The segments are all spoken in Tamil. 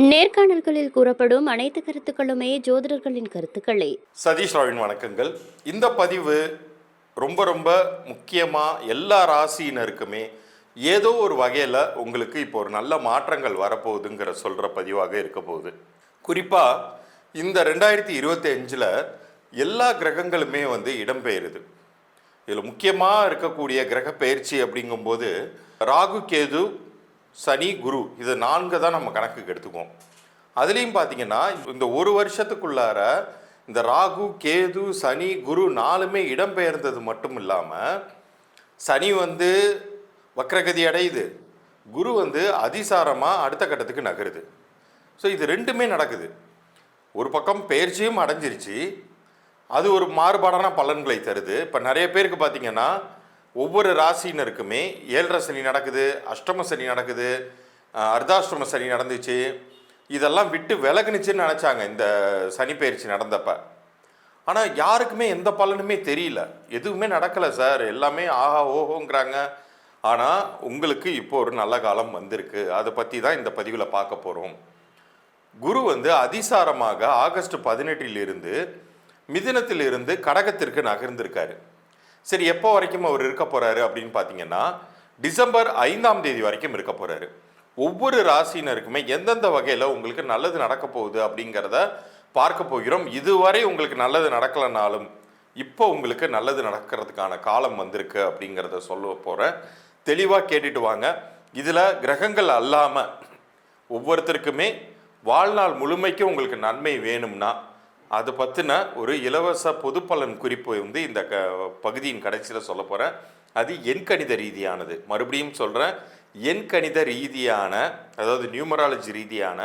நேர்காணல்களில் கூறப்படும் அனைத்து கருத்துக்களுமே ஜோதிடர்களின் கருத்துக்களே. சதீஷ் ராவின் வணக்கங்கள். இந்த பதிவு ரொம்ப ரொம்ப முக்கியமாக எல்லா ராசியினருக்குமே ஏதோ ஒரு வகையில் உங்களுக்கு இப்போ ஒரு நல்ல மாற்றங்கள் வரப்போகுதுங்கிற சொல்கிற பதிவாக இருக்க போகுது. குறிப்பாக இந்த ரெண்டாயிரத்தி இருபத்தி அஞ்சில் எல்லா கிரகங்களுமே வந்து இடம்பெயருது. இதில் முக்கியமாக இருக்கக்கூடிய கிரக பயிற்சி அப்படிங்கும்போது ராகு கேது சனி குரு இது நான்கு தான் நம்ம கணக்குக்கு எடுத்துக்குவோம். அதுலேயும் பார்த்தீங்கன்னா இந்த ஒரு வருஷத்துக்குள்ளார இந்த ராகு கேது சனி குரு நாலுமே இடம்பெயர்ந்தது மட்டும் இல்லாமல் சனி வந்து வக்ரகதி அடையுது. குரு வந்து அதிசாரமாக அடுத்த கட்டத்துக்கு நகருது. ஸோ இது ரெண்டுமே நடக்குது. ஒரு பக்கம் பயிற்சியும் அடைஞ்சிருச்சு. அது ஒரு மாறுபாடான பலன்களை தருது. இப்போ நிறைய பேருக்கு பார்த்தீங்கன்னா ஒவ்வொரு ராசினருக்குமே ஏழரை சனி நடக்குது அஷ்டம சனி நடக்குது அர்த்தாஷ்டம சனி நடந்துச்சு. இதெல்லாம் விட்டு விலகுனுச்சுன்னு நினச்சாங்க இந்த சனி பயிற்சி நடந்தப்ப. ஆனால் யாருக்குமே எந்த பலனுமே தெரியல. எதுவுமே நடக்கலை சார். எல்லாமே ஆஹா ஓஹோங்கிறாங்க. ஆனால் உங்களுக்கு இப்போ ஒரு நல்ல காலம் வந்திருக்கு. அதை பற்றி தான் இந்த பதிவில் பார்க்க போகிறோம் குரு வந்து அதிசாரமாக ஆகஸ்ட் பதினெட்டிலிருந்து மிதினத்திலிருந்து கடகத்திற்கு நகர்ந்திருக்காரு. சரி எப்போ வரைக்கும் அவர் இருக்க போறாரு அப்படின்னு பார்த்தீங்கன்னா டிசம்பர் ஐந்தாம் தேதி வரைக்கும் இருக்க போறாரு. ஒவ்வொரு ராசினருக்குமே எந்தெந்த வகையில் உங்களுக்கு நல்லது நடக்க போகுது அப்படிங்கிறத பார்க்க போகிறோம். இதுவரை உங்களுக்கு நல்லது நடக்கலைனாலும் இப்போ உங்களுக்கு நல்லது நடக்கிறதுக்கான காலம் வந்திருக்கு அப்படிங்கிறத சொல்ல போகிறேன் தெளிவாக கேட்டுட்டு வாங்க. இதில் கிரகங்கள் அல்லாமல் ஒவ்வொருத்தருக்குமே வாழ்நாள் முழுமைக்கும் உங்களுக்கு நன்மை வேணும்னா அது பற்றின ஒரு இலவச பொதுப்பலன் குறிப்பு வந்து இந்த க பகுதியின் கடைசியில் சொல்ல போகிறேன் அது எண்கணித ரீதியானது. மறுபடியும் சொல்கிறேன் எண்கணித ரீதியான அதாவது நியூமராலஜி ரீதியான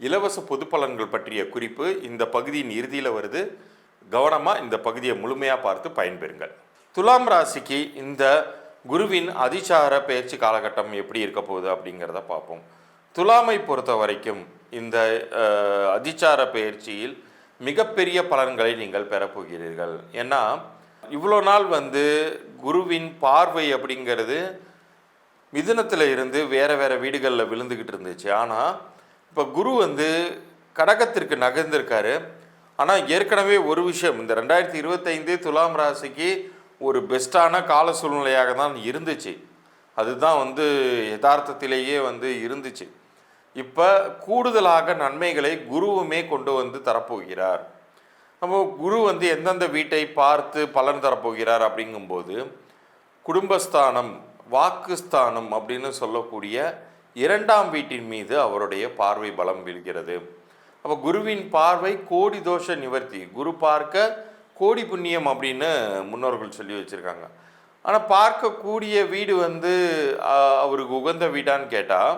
இலவச பொதுப்பலன்கள் பற்றிய குறிப்பு இந்த பகுதியின் இறுதியில் வருது. கவனமாக இந்த பகுதியை முழுமையாக பார்த்து பயன்பெறுங்கள். துலாம் ராசிக்கு இந்த குருவின் அதிசார பயிற்சி காலகட்டம் எப்படி இருக்க போகுது அப்படிங்கிறத பார்ப்போம். துலாமை பொறுத்த வரைக்கும் இந்த அதிச்சார பயிற்சியில் மிகப்பெரிய பலன்களை நீங்கள் பெறப்போகிறீர்கள் ஏன்னா இவ்வளோ நாள் வந்து குருவின் பார்வை அப்படிங்கிறது மிதுனத்தில் இருந்து வேறு வேறு வீடுகளில் விழுந்துக்கிட்டு இருந்துச்சு. ஆனால் இப்போ குரு வந்து கடகத்திற்கு நகர்ந்திருக்காரு. ஆனால் ஏற்கனவே ஒரு விஷயம் இந்த ரெண்டாயிரத்தி இருபத்தைந்து துலாம் ராசிக்கு ஒரு பெஸ்ட்டான கால சூழ்நிலையாக தான் இருந்துச்சு. அதுதான் வந்து யதார்த்தத்திலேயே வந்து இருந்துச்சு. இப்போ கூடுதலாக நன்மைகளை குருவுமே கொண்டு வந்து தரப்போகிறார். நம்ம குரு வந்து எந்தெந்த வீட்டை பார்த்து பலன் தரப்போகிறார் அப்படிங்கும்போது குடும்பஸ்தானம் வாக்குஸ்தானம் அப்படின்னு சொல்லக்கூடிய இரண்டாம் வீட்டின் மீது அவருடைய பார்வை பலம் விழுகிறது. அப்போ குருவின் பார்வை கோடி தோஷ நிவர்த்தி குரு பார்க்க கோடி புண்ணியம் அப்படின்னு முன்னோர்கள் சொல்லி வச்சுருக்காங்க. ஆனால் பார்க்கக்கூடிய வீடு வந்து அவருக்கு உகந்த வீடான்னு கேட்டால்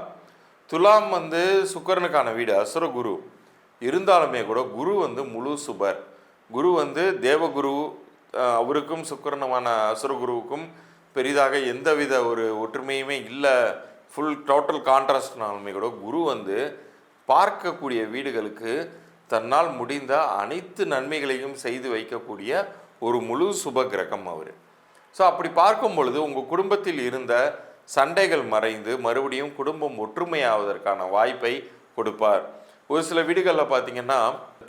துலாம் வந்து சுக்கரனுக்கான வீடு அசுர குரு. இருந்தாலுமே கூட குரு வந்து முழு சுபர். குரு வந்து தேவகுரு அவருக்கும் சுக்கரனுமான அசுரகுருவுக்கும் பெரிதாக எந்தவித ஒரு ஒற்றுமையுமே இல்லை. ஃபுல் டோட்டல் கான்ட்ராஸ்ட்னாலுமே கூட குரு வந்து பார்க்கக்கூடிய வீடுகளுக்கு தன்னால் முடிந்த அனைத்து நன்மைகளையும் செய்து வைக்கக்கூடிய ஒரு முழு சுப கிரகம் அவர். ஸோ அப்படி பார்க்கும் பொழுது உங்கள் குடும்பத்தில் இருந்த சண்டைகள் மறைந்து மறுபடியும் குடும்பம் ஒற்றுமையாவதற்கான வாய்ப்பை கொடுப்பார். ஒரு சில வீடுகளில் பார்த்தீங்கன்னா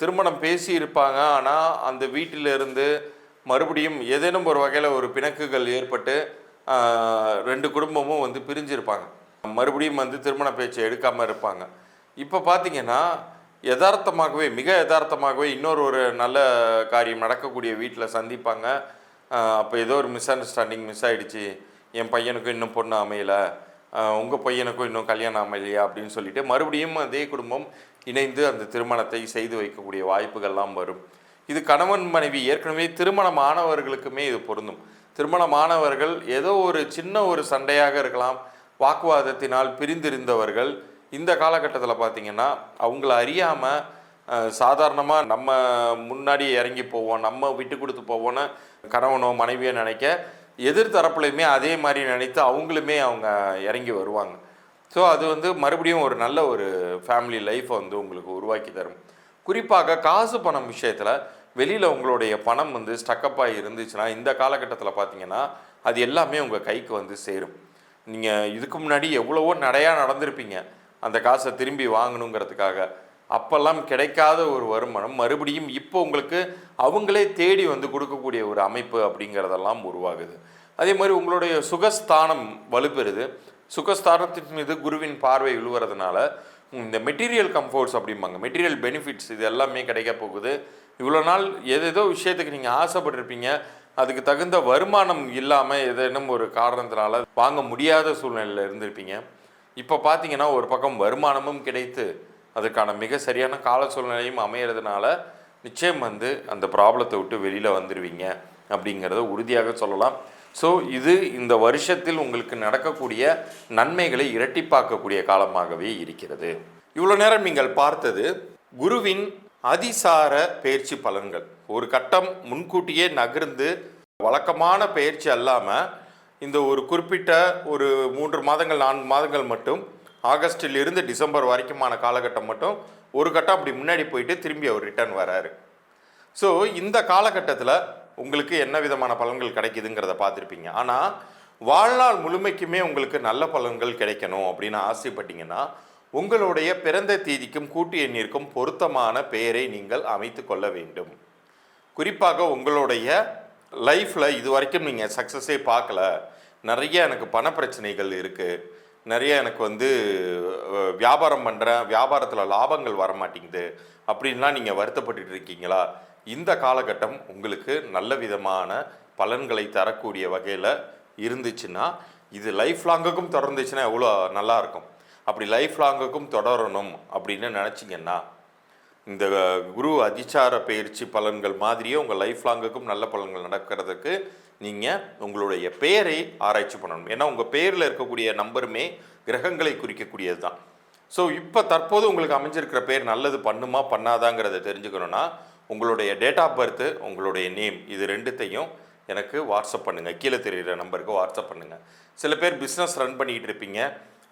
திருமணம் பேசி இருப்பாங்க ஆனால் அந்த வீட்டிலிருந்து மறுபடியும் ஏதேனும் ஒரு வகையில் ஒரு பிணக்குகள் ஏற்பட்டு ரெண்டு குடும்பமும் வந்து பிரிஞ்சிருப்பாங்க. மறுபடியும் வந்து திருமண பேச்சை எடுக்காமல் இருப்பாங்க. இப்போ பார்த்தீங்கன்னா யதார்த்தமாகவே மிக யதார்த்தமாகவே இன்னொரு ஒரு நல்ல காரியம் நடக்கக்கூடிய வீட்டில் சந்திப்பாங்க. அப்போ ஏதோ ஒரு மிஸ் அண்டர்ஸ்டாண்டிங் மிஸ் ஆகிடுச்சு என் பையனுக்கும் இன்னும் பொண்ணு அமையலை உங்கள் பையனுக்கும் இன்னும் கல்யாணம் அமையலையா அப்படின்னு சொல்லிட்டு மறுபடியும் அதே குடும்பம் இணைந்து அந்த திருமணத்தை செய்து வைக்கக்கூடிய வாய்ப்புகள்லாம் வரும். இது கணவன் மனைவி ஏற்கனவே திருமணமானவர்களுக்குமே இது பொருந்தும். திருமணமானவர்கள் ஏதோ ஒரு சின்ன ஒரு சண்டையாக இருக்கலாம் வாக்குவாதத்தினால் பிரிந்திருந்தவர்கள். இந்த காலகட்டத்தில் பார்த்திங்கன்னா அவங்கள அறியாமல் சாதாரணமாக நம்ம முன்னாடி இறங்கி போவோம் நம்ம விட்டு கொடுத்து போவோன்னு கணவனோ மனைவியோ நினைக்க எதிர் தரப்புலையுமே அதே மாதிரி நினைத்து அவங்களுமே அவங்க இறங்கி வருவாங்க. ஸோ அது வந்து மறுபடியும் ஒரு நல்ல ஒரு ஃபேமிலி லைஃப்பை வந்து உங்களுக்கு உருவாக்கி தரும். குறிப்பாக காசு பணம் விஷயத்தில் வெளியில் உங்களுடைய பணம் வந்து ஸ்டக்கப்பாக இருந்துச்சுன்னா இந்த காலகட்டத்தில் பார்த்தீங்கன்னா அது எல்லாமே உங்கள் கைக்கு வந்து சேரும். நீங்கள் இதுக்கு முன்னாடி எவ்வளவோ நடையாக நடந்திருப்பீங்க. அந்த காசை திரும்பி வாங்கணுங்கிறதுக்காக. அப்போல்லாம் கிடைக்காத ஒரு வருமானம் மறுபடியும் இப்போ உங்களுக்கு அவங்களே தேடி வந்து கொடுக்கக்கூடிய ஒரு அமைப்பு அப்படிங்கிறதெல்லாம் உருவாகுது. அதே மாதிரி உங்களுடைய சுகஸ்தானம் வலுப்பெறுது. சுகஸ்தானத்தின் மீது குருவின் பார்வை விழுவுறதுனால இந்த மெட்டீரியல் கம்ஃபோர்ட்ஸ் அப்படிம்பாங்க மெட்டீரியல் பெனிஃபிட்ஸ் இது எல்லாமே கிடைக்க போகுது. இவ்வளோ நாள் ஏதேதோ விஷயத்துக்கு நீங்கள் ஆசைப்பட்டிருப்பீங்க. அதுக்கு தகுந்த வருமானம் இல்லாமல் ஏதேனும் ஒரு காரணத்தினால வாங்க முடியாத சூழ்நிலையில் இருந்திருப்பீங்க. இப்போ பார்த்தீங்கன்னா ஒரு பக்கம் வருமானமும் கிடைத்து அதுக்கான மிக சரியான கால சூழ்நிலையும் அமையிறதுனால நிச்சயம் வந்து அந்த ப்ராப்ளத்தை விட்டு வெளியில் வந்துடுவீங்க அப்படிங்கிறத உறுதியாக சொல்லலாம். ஸோ இது இந்த வருஷத்தில் உங்களுக்கு நடக்கக்கூடிய நன்மைகளை இரட்டிப்பாக்கக்கூடிய காலமாகவே இருக்கிறது. இவ்வளோ நேரம் நீங்கள் பார்த்தது குருவின் அதிசார பயிற்சி பலன்கள். ஒரு கட்டம் முன்கூட்டியே நகர்ந்து வழக்கமான பயிற்சி அல்லாமல் இந்த ஒரு குறிப்பிட்ட ஒரு மூன்று மாதங்கள் நான்கு மாதங்கள் மட்டும் ஆகஸ்டில் இருந்து டிசம்பர் வரைக்குமான காலகட்டம் மட்டும் ஒரு கட்டம் அப்படி முன்னாடி போயிட்டு திரும்பி அவர் ரிட்டர்ன் வராரு. ஸோ இந்த காலகட்டத்தில் உங்களுக்கு என்ன விதமான பலன்கள் கிடைக்குதுங்கிறத பார்த்துருப்பீங்க. ஆனால் வாழ்நாள் முழுமைக்குமே உங்களுக்கு நல்ல பலன்கள் கிடைக்கணும் அப்படின்னு ஆசைப்பட்டீங்கன்னா உங்களுடைய பிறந்த தேதிக்கும் கூட்டு எண்ணிற்கும் பொருத்தமான பெயரை நீங்கள் அமைத்து கொள்ள வேண்டும். குறிப்பாக உங்களுடைய லைஃப்பில் இது வரைக்கும் நீங்கள் சக்ஸஸே பார்க்கல. நிறைய எனக்கு பண பிரச்சனைகள் இருக்குது நிறைய எனக்கு வந்து வியாபாரம் பண்ணுறேன் வியாபாரத்தில் லாபங்கள் வர மாட்டேங்குது அப்படின்லாம் நீங்கள் வருத்தப்பட்டு இருக்கீங்களா? இந்த காலகட்டம் உங்களுக்கு நல்ல விதமான பலன்களை தரக்கூடிய வகையில் இருந்துச்சுன்னா இது லைஃப் லாங்குக்கும் தொடர்ந்துச்சுன்னா எவ்வளோ நல்லாயிருக்கும் அப்படி லைஃப் லாங்குக்கும் தொடரணும் அப்படின்னு நினச்சிங்கன்னா இந்த குரு அதிச்சார பயிற்சி பலன்கள் மாதிரியே உங்கள் லைஃப் லாங்குக்கும் நல்ல பலன்கள் நடக்கிறதுக்கு நீங்கள் உங்களுடைய பெயரை ஆராய்ச்சி பண்ணணும். ஏன்னா உங்கள் பெயரில் இருக்கக்கூடிய நம்பருமே கிரகங்களை குறிக்கக்கூடியது தான் ஸோ இப்போ தற்போது உங்களுக்கு அமைஞ்சிருக்கிற பேர் நல்லது பண்ணுமா பண்ணாதாங்கிறத தெரிஞ்சுக்கணுன்னா உங்களுடைய டேட் ஆஃப் பர்த்து உங்களுடைய நேம் இது ரெண்டுத்தையும் எனக்கு வாட்ஸ்அப் பண்ணுங்கள் கீழே தெரியுற நம்பருக்கு வாட்ஸ்அப் பண்ணுங்கள் சில பேர் பிஸ்னஸ் ரன் பண்ணிகிட்டு இருப்பீங்க.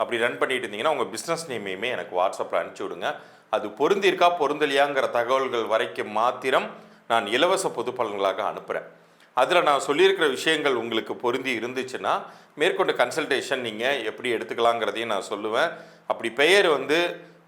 அப்படி ரன் பண்ணிட்டு இருந்தீங்கன்னா உங்கள் பிஸ்னஸ் நேமையுமே எனக்கு வாட்ஸ்அப்பில் அனுப்பிச்சி விடுங்க. அது பொருந்திருக்கா பொருந்தலையாங்கிற தகவல்கள் வரைக்கும் மாத்திரம் நான் இலவச பொது பலன்களாக அனுப்புகிறேன் அதில் நான் சொல்லியிருக்கிற விஷயங்கள் உங்களுக்கு பொருந்தி இருந்துச்சுன்னா மேற்கொண்டு கன்சல்டேஷன் நீங்கள் எப்படி எடுத்துக்கலாங்கிறதையும் நான் சொல்லுவேன். அப்படி பெயர் வந்து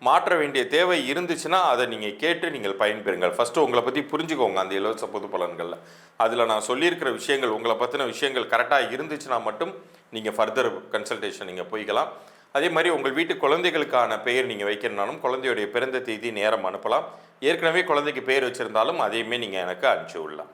மாற்ற வேண்டிய தேவை இருந்துச்சுன்னா அதை நீங்கள் கேட்டு நீங்கள் பயன்பெறுங்கள். ஃபஸ்ட்டு உங்களை பற்றி புரிஞ்சுக்கோங்க அந்த இலவச பொது பலன்களில் அதில் நான் சொல்லியிருக்கிற விஷயங்கள் உங்களை பற்றின விஷயங்கள் கரெக்டாக இருந்துச்சுன்னா மட்டும் நீங்கள் ஃபர்தர் கன்சல்டேஷன் நீங்கள் போய்க்கலாம். அதே மாதிரி உங்கள் வீட்டு குழந்தைகளுக்கான பெயர் நீங்கள் வைக்கணும்னாலும் குழந்தையுடைய பிறந்த தேதி நேரம் அனுப்பலாம். ஏற்கனவே குழந்தைக்கு பெயர் வச்சுருந்தாலும் அதையுமே நீங்கள் எனக்கு அனுப்பிச்சி விடலாம்.